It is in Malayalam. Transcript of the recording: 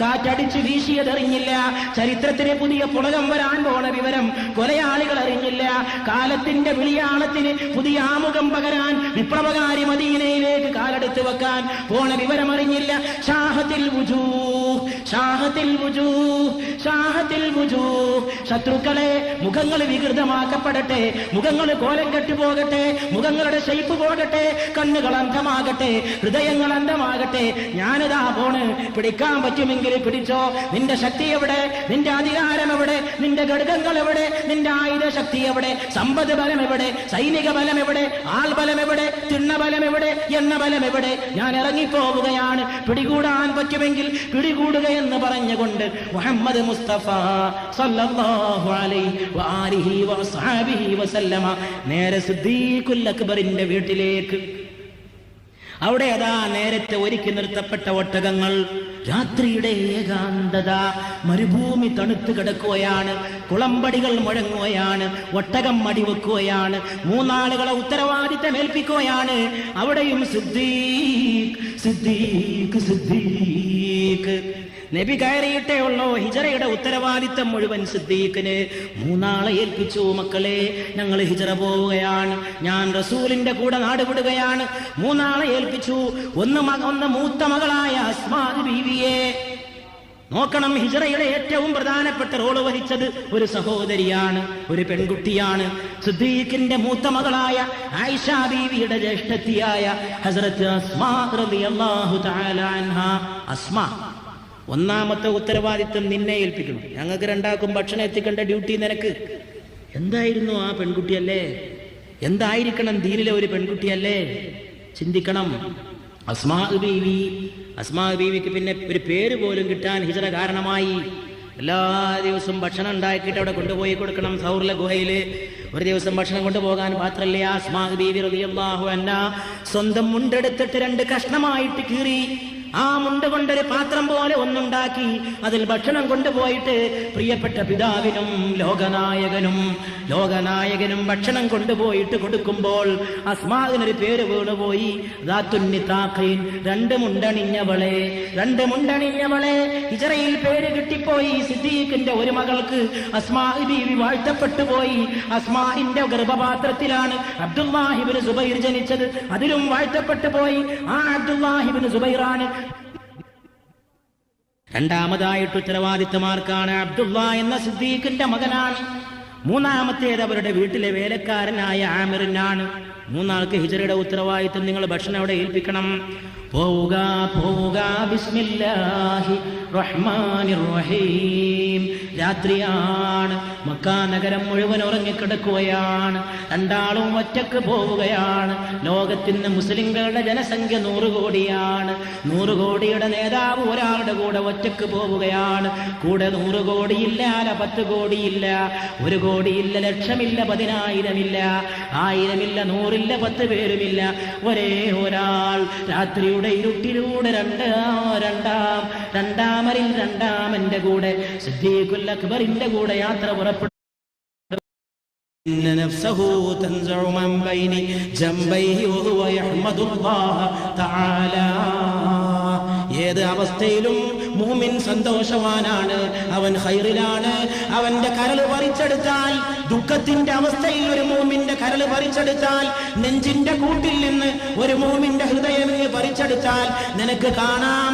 കാറ്റടിച്ച് വീശിയതറിഞ്ഞില്ല. ചരിത്രത്തിന് പുതിയ പുളകം വരാൻ പോണ വിവരം കൊലയാളികൾ അറിഞ്ഞില്ല. കാലത്തിന്റെ വിളിയാളത്തിന് പുതിയ ആമുഖം പകരാൻ വിപ്ലവകാരി മദീനയിലേക്ക് കാലെടുത്ത് വെക്കാൻ പോണ വിവരമറിഞ്ഞില്ല. ഷാഹത്തിൽ ഷാഹത്തിൽ ഷാഹത്തിൽ ശത്രുക്കളെ മുഖങ്ങൾ വികൃതമാക്കപ്പെടട്ടെ മുഖങ്ങൾ കോലം കെട്ടുപോകട്ടെ മുഖങ്ങളുടെ ഷെയ്പ്പ് പോകട്ടെ കണ്ണുകൾ അന്ധമാകട്ടെ ഹൃദയങ്ങൾ അന്ധമാകട്ടെ. ഞാനിതാ പോണ് പിടിക്കാൻ പറ്റുമെങ്കിൽ പിടിച്ചോ. നിന്റെ ശക്തി എവിടെ? നിന്റെ അധികാരം എവിടെ? നിന്റെ ഘടകങ്ങൾ എവിടെ? നിന്റെ ആയുധ ശക്തി എവിടെ? സമ്പദ് ബലം എവിടെ? സൈനിക ബലം എവിടെ? ആൾ ബലം എവിടെ? തിണ്ണ ബലം എവിടെ? എണ്ണ ബലം എവിടെ? ഞാൻ ഇറങ്ങിപ്പോവുകയാണ്. പിടികൂടാൻ പറ്റുമെങ്കിൽ പിടികൂടുക എന്ന് പറഞ്ഞുകൊണ്ട് മുഹമ്മദ് മുസ്തഫ സല്ലല്ലാഹു അലൈഹി വസഹാബിഹി വസല്ലമ നേരെ സിദ്ദീഖുൽ അക്ബറിന്റെ വീട്ടിലേക്ക്. അവിടെ അതാ നേരത്തെ ഒരുക്കി നിർത്തപ്പെട്ട ഒട്ടകങ്ങൾ. രാത്രിയുടെ ഏകാന്തത. മരുഭൂമി തണുത്ത് കിടക്കുകയാണ്. കുളമ്പടികൾ മുഴങ്ങുകയാണ്. ഒട്ടകം മടിവെക്കുകയാണ്. മൂന്നാളുകളെ ഉത്തരവാദിത്തം ഏൽപ്പിക്കുകയാണ്. അവിടെയും സിദ്ദീഖ് സിദ്ദീഖ് സിദ്ദീഖ്. നബി കയറിയിട്ടേ ഉള്ളൂ. ഹിജറയുടെ ഉത്തരവാദിത്തം മുഴുവൻ സിദ്ദീഖിന്. മൂന്നാളെ ഏൽപ്പിച്ചു മക്കളെ. ഞങ്ങൾ ഹിജറ പോവുകയാണ്. ഞാൻ റസൂലിന്റെ കൂടെ നാടുവിടുകയാണ്. മൂന്നാളെ ഏൽപ്പിച്ചു. ഒന്ന് ഒന്ന് മൂത്ത മകളായ. ബീവിയെ നോക്കണം ഹിജറയുടെ ഏറ്റവും പ്രധാനപ്പെട്ട റോൾ വഹിച്ചത് ഒരു സഹോദരിയാണ് ഒരു പെൺകുട്ടിയാണ്. സിദ്ദീഖിന്റെ മൂത്ത മകളായ ആയിഷ ബീവിയുടെ ജ്യേഷ്ഠത്തിയായ ഹസരത്ത് അസ്മാ ഒന്നാമത്തെ ഉത്തരവാദിത്വം നിന്നെ ഏൽപ്പിക്കണം ഞങ്ങൾക്ക് രണ്ടാക്കും ഭക്ഷണം എത്തിക്കേണ്ട ഡ്യൂട്ടി നിനക്ക്. എന്തായിരുന്നു ആ പെൺകുട്ടിയല്ലേ? എന്തായിരിക്കണം ദീനിലെ ഒരു പെൺകുട്ടിയല്ലേ? ചിന്തിക്കണം. അസ്മാ ബീവി. അസ്മാ ബീവിക്ക് പിന്നെ ഒരു പേര് പോലും കിട്ടാൻ ഹിജറ കാരണമായി. എല്ലാ ദിവസവും ഭക്ഷണം ഉണ്ടാക്കിയിട്ട് അവിടെ കൊണ്ടുപോയി കൊടുക്കണം സൗറിലെ ഗുഹയിൽ. ഒരു ദിവസം ഭക്ഷണം കൊണ്ടുപോകാൻ പാത്രമില്ല അസ്മാ ബീവി റളിയല്ലാഹു അൻഹ സ്വന്തം മുണ്ടെടുത്തിട്ട് രണ്ട് കഷ്ണമായിട്ട് കീറി. ആ മുണ്ട കൊണ്ടൊരു പാത്രം പോലെ ഒന്നുണ്ടാക്കി അതിൽ ഭക്ഷണം കൊണ്ടുപോയിട്ട് പ്രിയപ്പെട്ട പിതാവിനും ലോകനായകനും ലോകനായകനും ഭക്ഷണം കൊണ്ടുപോയിട്ട് കൊടുക്കുമ്പോൾ അസ്മാദിനൊരു പേര് വീണുപോയി. രണ്ട് മുണ്ടണിഞ്ഞവളെ രണ്ട് മുണ്ടണിഞ്ഞവളെ. ഇച്ചറയിൽ പേര് കിട്ടിപ്പോയി സിദ്ദീഖിന്റെ ഒരു മകൾക്ക്. അസ്മാ ബീവി വാഴ്ത്തപ്പെട്ടു പോയി. അസ്മാഹിന്റെ ഗർഭപാത്രത്തിലാണ് അബ്ദുല്ലാഹിബിന് സുബൈർ ജനിച്ചത്. അതിലും വാഴ്ത്തപ്പെട്ടു പോയി. ആ അബ്ദുല്ലാഹിബിന് സുബൈറാണ് രണ്ടാമതായിട്ട് ഉത്തരവാദിത്തമാർക്കാണ് അബ്ദുള്ള എന്ന സിദ്ദീഖിന്റെ മകനാണ്. മൂന്നാമത്തേത് അവരുടെ വീട്ടിലെ വേലക്കാരനായ ആമിറിനാണ്. മൂന്നാൾക്ക് ഹിജറയുടെ ഉത്തരവാദിത്തം നിങ്ങൾ ഭക്ഷണം അവിടെ ഏൽപ്പിക്കണം. പോവുക പോവുക ബിസ്മില്ലാഹി റഹ്മാനിർ റഹീം രാത്രിയാണ് മക്കാ നഗരം മുഴുവൻ ഉറങ്ങിക്കിടക്കുകയാണ്. രണ്ടാളും ഒറ്റയ്ക്ക് പോവുകയാണ്. ലോകത്തിന് മുസ്ലിങ്ങളുടെ ജനസംഖ്യ നൂറ് കോടിയാണ്. കോടിയുടെ നേതാവ് ഒരാളുടെ കൂടെ ഒറ്റയ്ക്ക് പോവുകയാണ്. കൂടെ നൂറ് കോടിയില്ല അല്ല പത്ത് കോടിയില്ല. ഒരു കോടിയില്ല ലക്ഷമില്ല പതിനായിരമില്ല. ആയിരമില്ല നൂറില്ല പത്ത് പേരുമില്ല. ഒരേ ഒരാൾ രാത്രിയുടെ ഇരുട്ടിലൂടെ രണ്ട് രണ്ടാം രണ്ടാമരിൽ രണ്ടാമന്റെ കൂടെ സിദ്ദീഖുൽ അക്ബറിന്റെ കൂടെ യാത്ര പുറപ്പെട്ടു إن نفسه تنزع من بين جنبيه وهو يحمد الله تعالى ഏത് അവസ്ഥയിലും മൂമിൻ സന്തോഷവാനാണ്. അവൻ ഹൈറിലാണ് അവന്റെ കരൾ പറിച്ചെടുത്താൽ ദുഃഖത്തിന്റെ അവസ്ഥയിൽ ഒരു മൂമിന്റെ കരൾ പറിച്ചെടുത്താൽ നെഞ്ചിന്റെ കൂട്ടിൽ നിന്ന് ഒരു മൂമിന്റെ ഹൃദയം പറിച്ചെടുത്താൽ നിനക്ക് കാണാം.